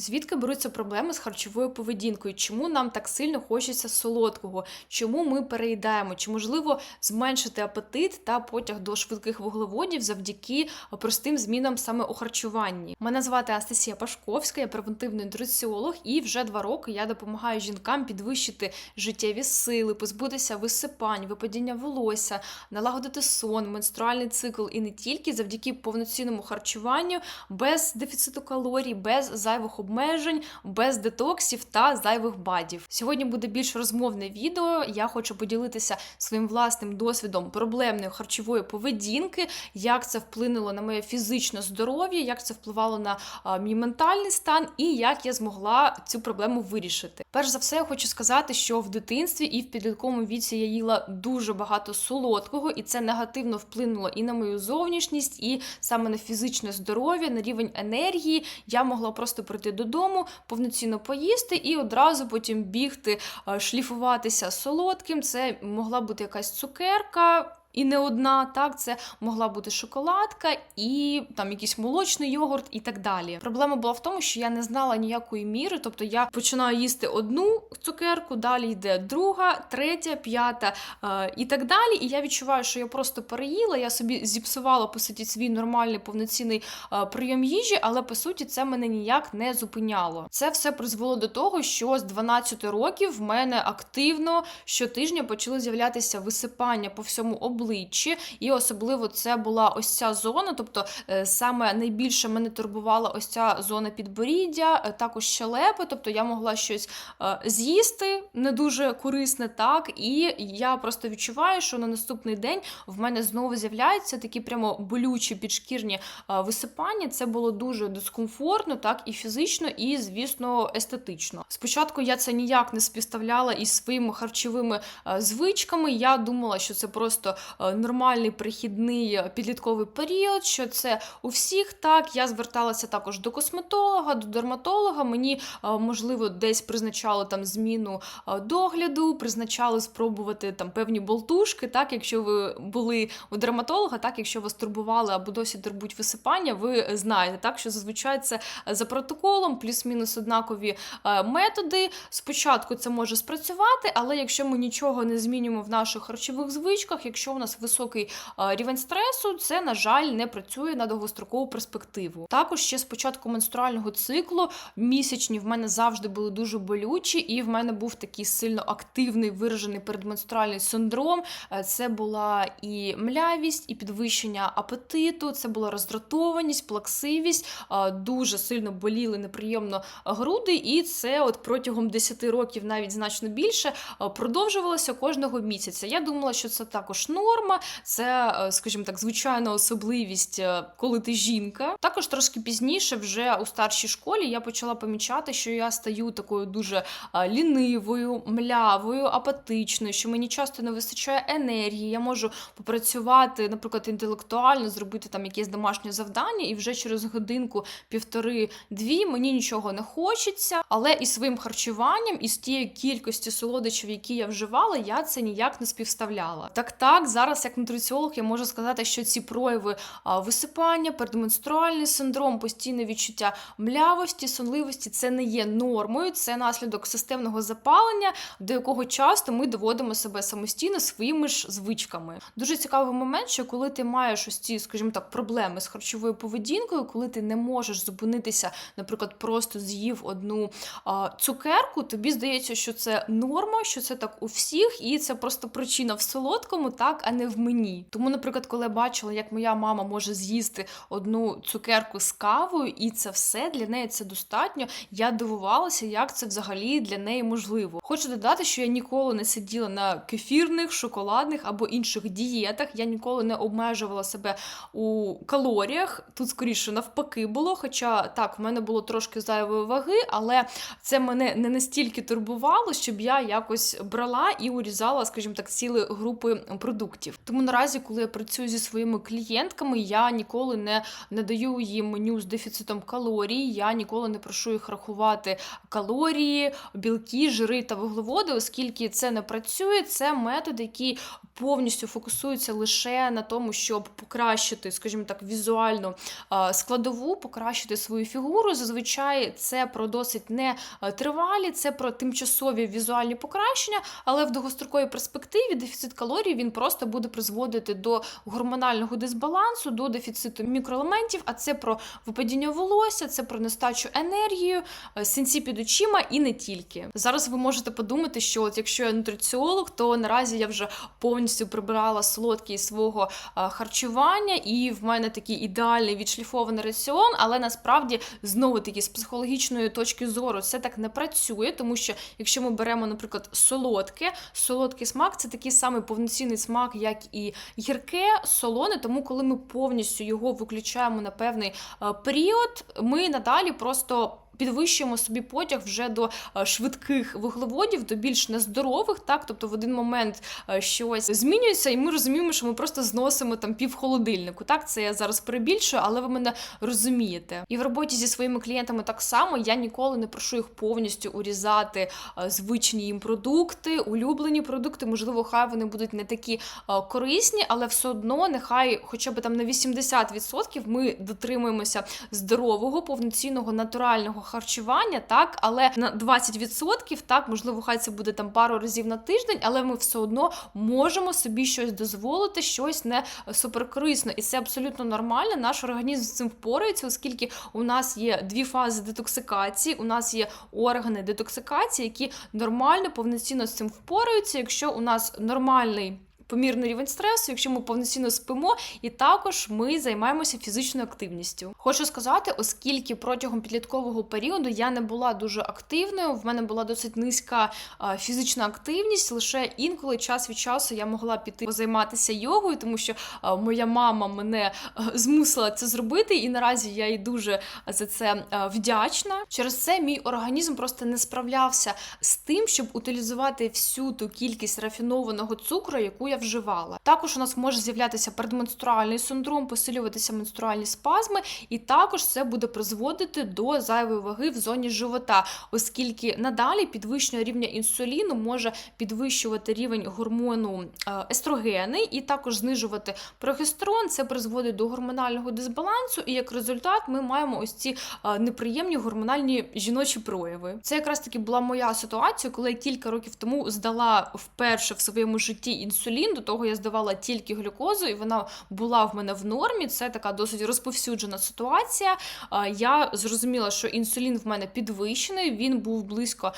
Звідки беруться проблеми з харчовою поведінкою? Чому нам так сильно хочеться солодкого? Чому ми переїдаємо? Чи можливо зменшити апетит та потяг до швидких вуглеводів завдяки простим змінам саме у харчуванні? Мене звати Анастасія Пашковська, я превентивний нутриціолог, і вже два роки я допомагаю жінкам підвищити життєві сили, позбутися висипань, випадіння волосся, налагодити сон, менструальний цикл і не тільки завдяки повноцінному харчуванню, без дефіциту калорій, без обмежень, без детоксів та зайвих бадів. Сьогодні буде більш розмовне відео. Я хочу поділитися своїм власним досвідом проблемної харчової поведінки, як це вплинуло на моє фізичне здоров'я, як це впливало на мій ментальний стан і як я змогла цю проблему вирішити. Перш за все, я хочу сказати, що в дитинстві і в підлітковому віці я їла дуже багато солодкого, і це негативно вплинуло і на мою зовнішність, і саме на фізичне здоров'я, на рівень енергії. Я могла просто прийти додому, повноцінно поїсти і одразу потім бігти, е, шліфуватися солодким. Це могла бути якась цукерка. І не одна, так, це могла бути шоколадка і там якийсь молочний йогурт і так далі. Проблема була в тому, що я не знала ніякої міри, тобто я починаю їсти одну цукерку, далі йде друга, третя, п'ята е, і так далі. І я відчуваю, що я просто переїла, я собі зіпсувала по суті свій нормальний повноцінний е, прийом їжі, але по суті це мене ніяк не зупиняло. Це все призвело до того, що з 12 років в мене активно щотижня почали з'являтися висипання по всьому обличчі, і особливо це була ось ця зона. Тобто, е, саме найбільше мене турбувала ось ця зона підборіддя, е, також щелепи. Тобто я могла щось е, з'їсти не дуже корисне, так і я просто відчуваю, що на наступний день в мене знову з'являються такі прямо болючі підшкірні висипання. Це було дуже дискомфортно, так і фізично, і звісно, естетично. Спочатку я це ніяк не співставляла із своїми харчовими звичками. Я думала, що це просто нормальний перехідний е, підлітковий період, що це у всіх так. Я зверталася також до косметолога, до дерматолога. Мені е, можливо десь призначали там зміну е, догляду, призначали спробувати там певні болтушки. Так, якщо ви були у дерматолога, так якщо вас турбували або досі турбують висипання, ви знаєте, так що зазвичай це е, за протоколом, плюс-мінус однакові е, методи. Спочатку це може спрацювати, але якщо ми нічого не змінюємо в наших харчових звичках, якщо нас високий рівень стресу, це на жаль не працює на довгострокову перспективу. Також ще з початку менструального циклу місячні в мене завжди були дуже болючі, і в мене був такий сильно активний виражений передменструальний синдром. Е, Це була і млявість, і підвищення апетиту, це була роздратованість, плаксивість, дуже сильно боліли неприємно груди, і це от протягом 10 років, навіть значно більше, продовжувалося кожного місяця. Я думала, що це також норма, це, е, скажімо так, звичайна особливість, е, коли ти жінка. Також трошки пізніше, вже у старшій школі, я почала помічати, що я стаю такою дуже е, лінивою, млявою, апатичною, що мені часто не вистачає енергії. Я можу попрацювати, наприклад, інтелектуально, зробити там якесь домашнє завдання, і вже через годинку, півтори-дві мені нічого не хочеться. Але і своїм харчуванням, і з тієї кількості солодощів, які я вживала, я це ніяк не співставляла. Так, так, зараз, як нутриціолог, я можу сказати, що ці прояви висипання, передменструальний синдром, постійне відчуття млявості, сонливості це не є нормою, це наслідок системного запалення, до якого часто ми доводимо себе самостійно своїми ж звичками. Дуже цікавий момент, що коли ти маєш ось ці, скажімо так, проблеми з харчовою поведінкою, коли ти не можеш зупинитися, наприклад, просто з'їв одну цукерку, тобі здається, що це норма, що це так у всіх, і це просто причина в солодкому, так, а не в мені. Тому, наприклад, коли я бачила, як моя мама може з'їсти одну цукерку з кавою, і це все для неї це достатньо. Я дивувалася, як це взагалі для неї можливо. Хочу додати, що я ніколи не сиділа на кефірних, шоколадних або інших дієтах. Я ніколи не обмежувала себе у калоріях. Тут скоріше навпаки було. Хоча так, в мене було трошки зайвої ваги, але це мене не настільки турбувало, щоб я якось брала і урізала, скажімо так, цілі групи продуктів. Тому наразі, коли я працюю зі своїми клієнтками, я ніколи не, не даю їм меню з дефіцитом калорій. Я ніколи не прошу їх рахувати калорії, білки, жири та вуглеводи, оскільки це не працює. Це метод, який повністю фокусуються лише на тому, щоб покращити, скажімо так, візуальну складову, покращити свою фігуру. Зазвичай це про досить не тривалі, це про тимчасові візуальні покращення, але в довгостроковій перспективі дефіцит калорій він просто буде призводити до гормонального дисбалансу, до дефіциту мікроелементів. А це про випадіння волосся, це про нестачу енергії, е, синці під очима і не тільки. Зараз ви можете подумати, що от якщо я нутриціолог, то наразі я вже повністю прибирала солодкість свого харчування, і в мене такий ідеальний відшліфований раціон, але насправді знову таки з психологічної точки зору це так не працює, тому що якщо ми беремо, наприклад, солодке, солодкий смак це такий самий повноцінний смак, як і гірке, солоне. Тому, коли ми повністю його виключаємо на певний період, ми надалі просто. Підвищуємо собі потяг вже до е, швидких вуглеводів, до більш нездорових, так тобто в один момент е, щось змінюється, і ми розуміємо, що ми просто зносимо там пів холодильнику. Так, це я зараз перебільшую, але ви мене розумієте. І в роботі зі своїми клієнтами так само я ніколи не прошу їх повністю урізати е, звичні їм продукти, улюблені продукти. Можливо, хай вони будуть не такі корисні, але все одно нехай, хоча б там на 80% ми дотримуємося здорового, повноцінного натурального харчування, так, але на 20% так, можливо, хай це буде там пару разів на тиждень, але ми все одно можемо собі щось дозволити, щось не суперкорисно. І це абсолютно нормально. Наш організм з цим впорається, оскільки у нас є дві фази детоксикації, у нас є органи детоксикації, які нормально, повноцінно з цим впораються. Якщо у нас нормальний. Помірний рівень стресу, якщо ми повноцінно спимо, і також ми займаємося фізичною активністю. Хочу сказати, оскільки протягом підліткового періоду я не була дуже активною, в мене була досить низька фізична активність. Лише інколи час від часу я могла піти позайматися йогою, тому що моя мама мене змусила це зробити, і наразі я їй дуже за це вдячна. Через це мій організм просто не справлявся з тим, щоб утилізувати всю ту кількість рафінованого цукру, яку я вживала. Також у нас може з'являтися предменструальний синдром, посилюватися менструальні спазми, і також це буде призводити до зайвої ваги в зоні живота, оскільки надалі підвищення рівня інсуліну може підвищувати рівень гормону е, естрогени і також знижувати прогестерон. Це призводить до гормонального дисбалансу, і як результат ми маємо ось ці е, неприємні гормональні жіночі прояви. Це якраз таки була моя ситуація, коли я кілька років тому здала вперше в своєму житті інсулін. До того я здавала тільки глюкозу, і вона була в мене в нормі. Це така досить розповсюджена ситуація. Я зрозуміла, що інсулін в мене підвищений, він був близько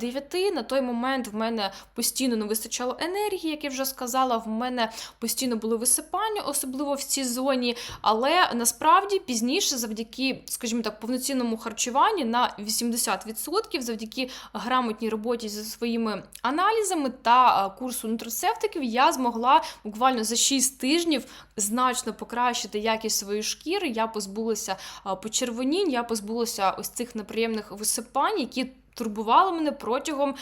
9. На той момент в мене постійно не вистачало енергії, як я вже сказала. В мене постійно були висипання, особливо в цій зоні. Але насправді пізніше, завдяки, скажімо так, повноцінному харчуванню на 80%, завдяки грамотній роботі зі своїми аналізами та курсу нутрицептиків, я змогла буквально за 6 тижнів значно покращити якість своєї шкіри. Я позбулася почервонінь, я позбулася ось цих неприємних висипань, які турбувало мене протягом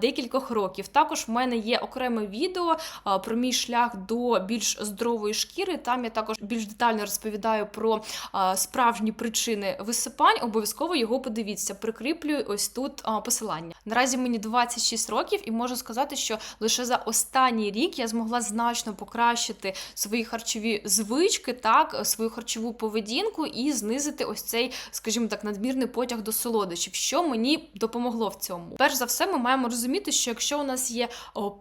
декількох років. Також в мене є окреме відео про мій шлях до більш здорової шкіри. Там я також більш детально розповідаю про справжні причини висипань. Обов'язково його подивіться. Прикріплюю ось тут посилання. Наразі мені 26 років, і можу сказати, що лише за останній рік я змогла значно покращити свої харчові звички, так свою харчову поведінку і знизити ось цей, скажімо так, надмірний потяг до солодощів, що мені допомогло допомогло в цьому. Перш за все, ми маємо розуміти, що якщо у нас є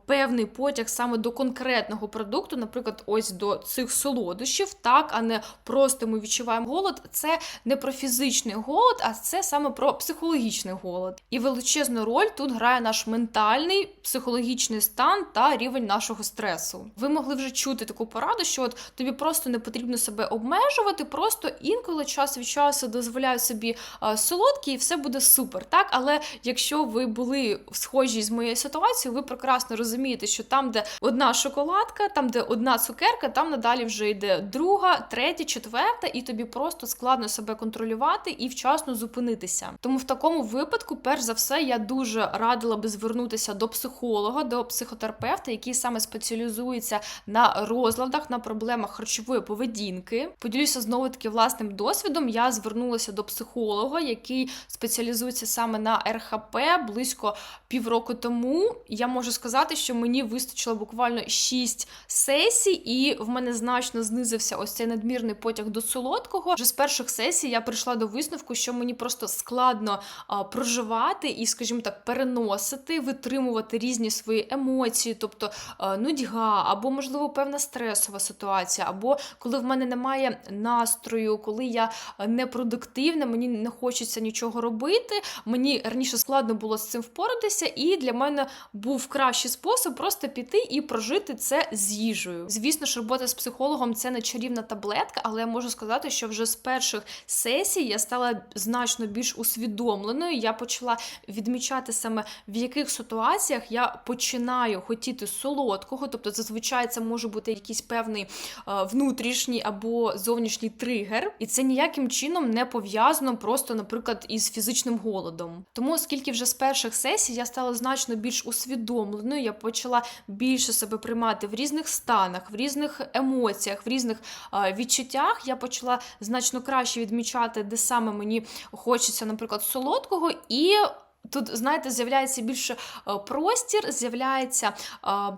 певний потяг саме до конкретного продукту, наприклад, ось до цих солодощів, так, а не просто ми відчуваємо голод, це не про фізичний голод, а це саме про психологічний голод. І величезну роль тут грає наш ментальний психологічний стан та рівень нашого стресу. Ви могли вже чути таку пораду, що от тобі просто не потрібно себе обмежувати, просто інколи час від часу дозволяю собі солодкі, і все буде супер. Так, але якщо ви були схожі з моєю ситуацією, ви прекрасно розумієте, що там, де одна шоколадка, там, де одна цукерка, там надалі вже йде друга, третя, четверта, і тобі просто складно себе контролювати і вчасно зупинитися. Тому в такому випадку, перш за все, я дуже радила би звернутися до психолога, до психотерапевта, який саме спеціалізується на розладах, на проблемах харчової поведінки. Поділюся знову таки власним досвідом. Я звернулася до психолога, який спеціалізується саме на РГ РХП близько півроку тому. Я можу сказати, що мені вистачило буквально 6 сесій, і в мене значно знизився ось цей надмірний потяг до солодкого. Вже з перших сесій я прийшла до висновку, що мені просто складно а, проживати і, скажімо так, переносити, витримувати різні свої емоції, тобто а, нудьга, або, можливо, певна стресова ситуація, або коли в мене немає настрою, коли я непродуктивна, мені не хочеться нічого робити. Мені раніше складно було з цим впоратися, і для мене був кращий спосіб просто піти і прожити це з їжею. Звісно ж, робота з психологом це не чарівна таблетка, але я можу сказати, що вже з перших сесій я стала значно більш усвідомленою. Я почала відмічати саме в яких ситуаціях я починаю хотіти солодкого, тобто зазвичай це може бути якийсь певний е, внутрішній або зовнішній тригер, і це ніяким чином не пов'язано просто, наприклад, із фізичним голодом. Тому, оскільки вже з перших сесій я стала значно більш усвідомленою, я почала більше себе приймати в різних станах, в різних емоціях, в різних відчуттях. Я почала значно краще відмічати, де саме мені хочеться, наприклад, солодкого і. Тут, знаєте, з'являється більше е, простір, з'являється е,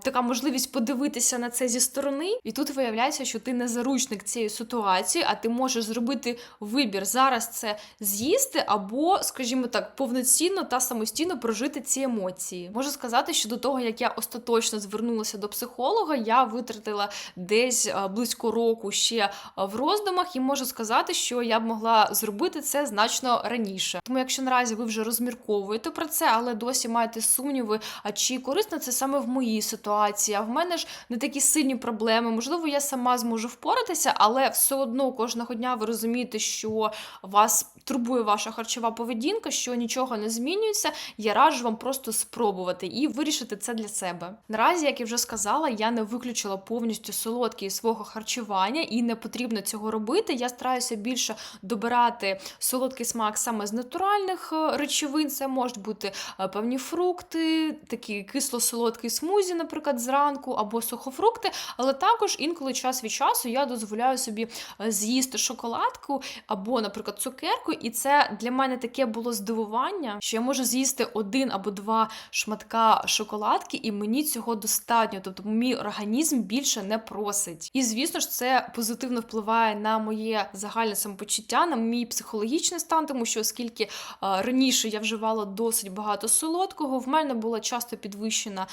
така можливість подивитися на це зі сторони, і тут виявляється, що ти не заручник цієї ситуації, а ти можеш зробити вибір зараз це з'їсти, або, скажімо так, повноцінно та самостійно прожити ці емоції. Можу сказати, що до того, як я остаточно звернулася до психолога, я витратила десь е, близько року ще в роздумах, і можу сказати, що я б могла зробити це значно раніше. Тому, якщо наразі ви вже розмірковуєте про це, але досі маєте сумніви, а чи корисно це саме в моїй ситуації? А в мене ж не такі сильні проблеми. Можливо, я сама зможу впоратися, але все одно кожного дня ви розумієте, що вас турбує ваша харчова поведінка, що нічого не змінюється. Я раджу вам просто спробувати і вирішити це для себе. Наразі, як я вже сказала, я не виключила повністю солодкі свого харчування, і не потрібно цього робити. Я стараюся більше добирати солодкий смак саме з натуральних е, речовин. Це можуть бути е, певні фрукти, такі кисло-солодкий смузі, наприклад, зранку, або сухофрукти. Але також інколи час від часу я дозволяю собі е, з'їсти шоколадку або, наприклад, цукерку. І це для мене таке було здивування, що я можу з'їсти один або два шматка шоколадки, і мені цього достатньо. Тобто мій організм більше не просить. І звісно ж, це позитивно впливає на моє загальне самопочуття, на мій психологічний стан, тому що оскільки раніше я вживала досить багато солодкого, в мене була часто підвищена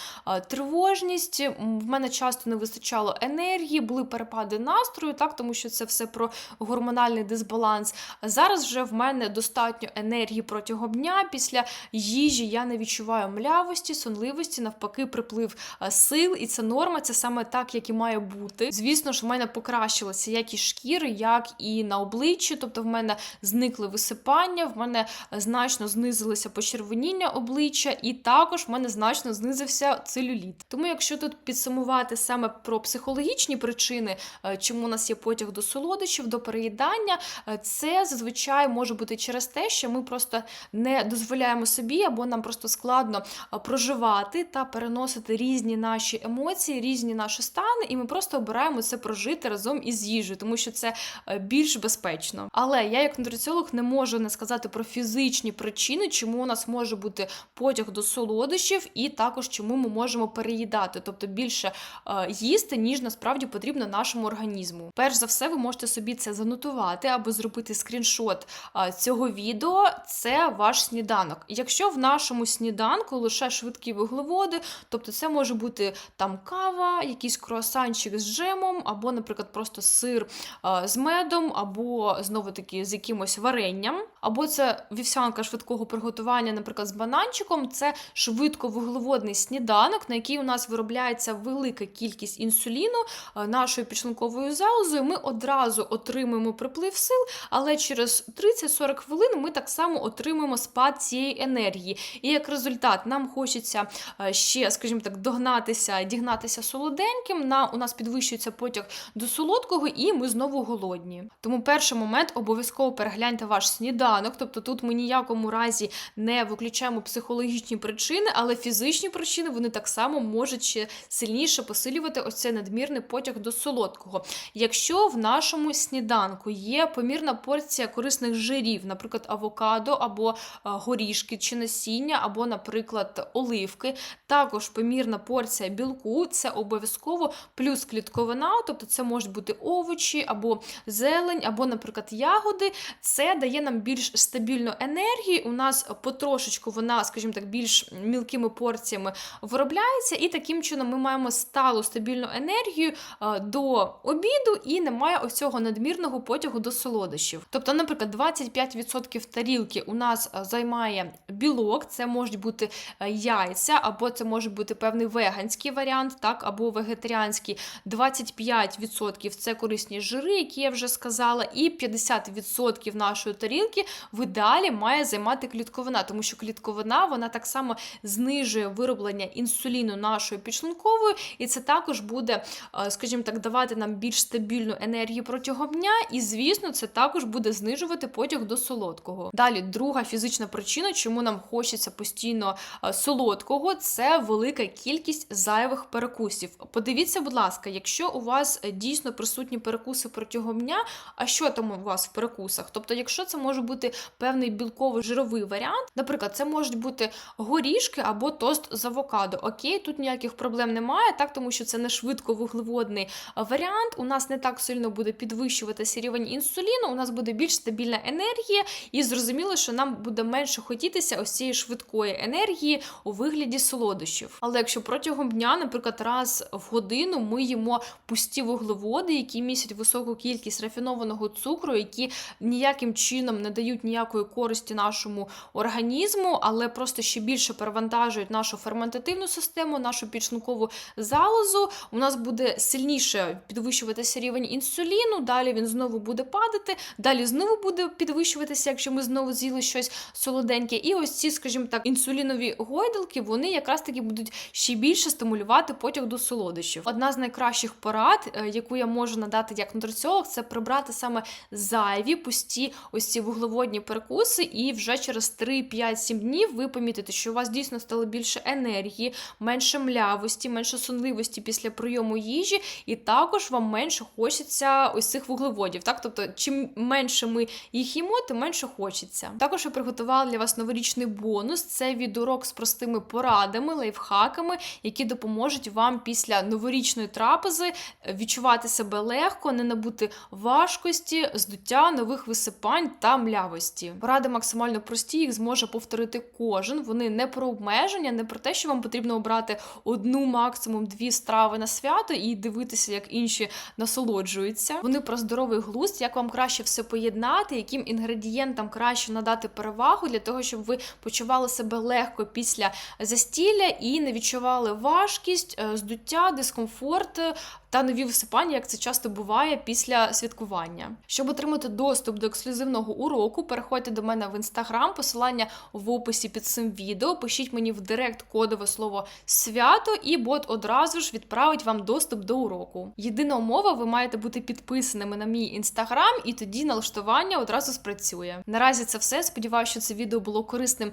тривожність, в мене часто не вистачало енергії, були перепади настрою, так тому що це все про гормональний дисбаланс. Зараз вже в мене достатньо енергії протягом дня. Після їжі я не відчуваю млявості, сонливості, навпаки, приплив е, сил, і це норма, це саме так, як і має бути. Звісно ж, в мене покращилася як і шкіри, як і на обличчі, тобто в мене зникли висипання, в мене е, значно знизилося почервоніння обличчя, і також в мене значно знизився целюліт. Тому, якщо тут підсумувати саме про психологічні причини, е, чому у нас є потяг до солодощів, до переїдання, е, це зазвичай може бути через те, що ми просто не дозволяємо собі, або нам просто складно проживати та переносити різні наші емоції, різні наші стани, і ми просто обираємо це прожити разом із їжею, тому що це е, більш безпечно. Але я, як нутриціолог, не можу не сказати про фізичні причини, чому у нас може бути потяг до солодощів, і також чому ми можемо переїдати, тобто більше е, їсти, ніж насправді потрібно нашому організму. Перш за все, ви можете собі це занотувати або зробити скріншот а, цього відео. Це ваш сніданок. Якщо в нашому сніданку лише швидкі вуглеводи, тобто це може бути там кава, якийсь круасанчик з джемом, або, наприклад, просто сир а, з медом, або знову таки з якимось варенням, або це вівсянка швидкого приготування, наприклад, з бананчиком. Це швидковуглеводний сніданок, на який у нас виробляється велика кількість інсуліну нашою підшлунковою залозою. Ми одразу отримуємо приплив сил, але через 30-40 хвилин ми так само отримуємо спад цієї енергії. І як результат, нам хочеться е, ще, скажімо так, догнатися, дігнатися солоденьким. На, у нас підвищується потяг до солодкого, і ми знову голодні. Тому перший момент обов'язково перегляньте ваш сніданок. Сніданок. Тобто тут ми ніякому разі не виключаємо психологічні причини, але фізичні причини вони так само можуть ще сильніше посилювати ось цей надмірний потяг до солодкого. Якщо в нашому сніданку є помірна порція корисних жирів, наприклад, авокадо або е, горішки чи насіння, або, наприклад, оливки, також помірна порція білку, це обов'язково плюс клітковина, тобто це можуть бути овочі або зелень, або, наприклад, ягоди. Це дає нам більш стабільну енергію. У нас потрошечку вона, скажімо так, більш мілкими порціями виробляється, і таким чином ми маємо сталу стабільну енергію е, до обіду і немає ось цього надмірного потягу до солодощів. Тобто, наприклад, 25% тарілки у нас е, займає білок, це можуть бути е, яйця, або це може бути певний веганський варіант, так, або вегетаріанський. 25% це корисні жири, які я вже сказала, і 50% нашої тарілки в ідеалі має займати клітковина, тому що клітковина вона так само знижує вироблення інсуліну нашої підшлункової, і це також буде, е, скажімо так, давати нам більш стабільну енергію протягом дня, і звісно, це також буде знижувати потяг до солодкого. Далі, друга фізична причина, чому нам хочеться постійно е, солодкого, це велика кількість зайвих перекусів. Подивіться, будь ласка, якщо у вас е, дійсно присутні перекуси протягом дня, а що там у вас в перекусах? Тобто, якщо це може бути певний білковий жировий варіант, наприклад, це можуть бути горішки або тост з авокадо. Окей, тут ніяких проблем немає, так тому що це не швидковуглеводний е, варіант. У нас не так сильно буде підвищуватися рівень інсуліну, у нас буде більш стабільна енергія, і зрозуміло, що нам буде менше хотітися ось цієї швидкої енергії у вигляді солодощів. Але якщо протягом дня, наприклад, раз в годину ми їмо пусті вуглеводи, які містять високу кількість рафінованого цукру, які ніяким чином не дають ніякої користі нашому організму, але просто ще більше перевантажують нашу ферментативну систему, нашу підшлункову залозу. У нас буде сильніше підвищуватися рівень інсуліну, далі він знову буде падати, далі знову буде підвищуватися, якщо ми знову з'їли щось солоденьке. І ось ці, скажімо так, інсулінові гойдалки, вони якраз таки будуть ще більше стимулювати потяг до солодощів. Одна з найкращих порад, е, яку я можу надати як нутриціолог, це прибрати саме зайві пусті ось ці вуглеводні перекуси, і вже через 3-5-7 днів ви помітите, що у вас дійсно стало більше енергії, менше млявості, менше сонливості після прийому їжі, і також вам менше хочеться ось цих вуглеводів. Так, тобто, чим менше ми їх їмо, тим менше хочеться. Також я приготувала для вас новорічний бонус. Це відеоурок з простими порадами, лайфхаками, які допоможуть вам після новорічної трапези відчувати себе легко, не набути важкості, здуття, нових висипань та млявості. Поради максимально прості, їх зможе повторити кожен. Вони не про обмеження, не про те, що вам потрібно обрати одну, максимум дві страви на свято і дивитися, як інші насолоджуються. Вони про здоровий глузд, як вам краще все поєднати, яким інгредієнтам краще надати перевагу для того, щоб ви почували себе легко після застілля і не відчували важкість, е, здуття, дискомфорт. Та нові висипання, як це часто буває після святкування. Щоб отримати доступ до ексклюзивного уроку, переходьте до мене в інстаграм, посилання в описі під цим відео. Пишіть мені в директ кодове слово свято, і бот одразу ж відправить вам доступ до уроку. Єдина умова, ви маєте бути підписаними на мій інстаграм, і тоді налаштування одразу спрацює. Наразі це все. Сподіваюся, що це відео було корисним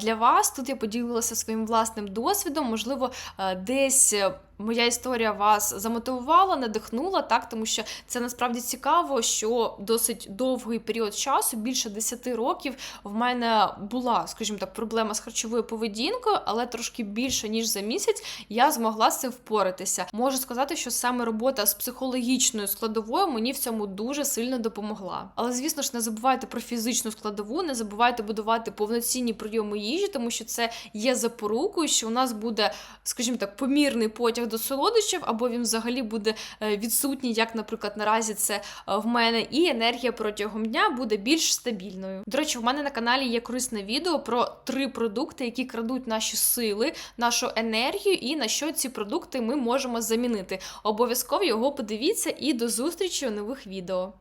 для вас. Тут я поділилася своїм власним досвідом, можливо, десь. Моя історія вас замотивувала, надихнула, так тому що це насправді цікаво, що досить довгий період часу, більше 10 років, в мене була, скажімо так, проблема з харчовою поведінкою, але трошки більше ніж за місяць я змогла з цим впоратися. Можу сказати, що саме робота з психологічною складовою мені в цьому дуже сильно допомогла. Але звісно ж, не забувайте про фізичну складову, не забувайте будувати повноцінні прийоми їжі, тому що це є запорукою, що у нас буде, скажімо так, помірний потяг до солодощів, або він взагалі буде е, відсутній, як, наприклад, наразі це е, в мене, і енергія протягом дня буде більш стабільною. До речі, в мене на каналі є корисне відео про три продукти, які крадуть наші сили, нашу енергію, і на що ці продукти ми можемо замінити. Обов'язково його подивіться і до зустрічі у нових відео.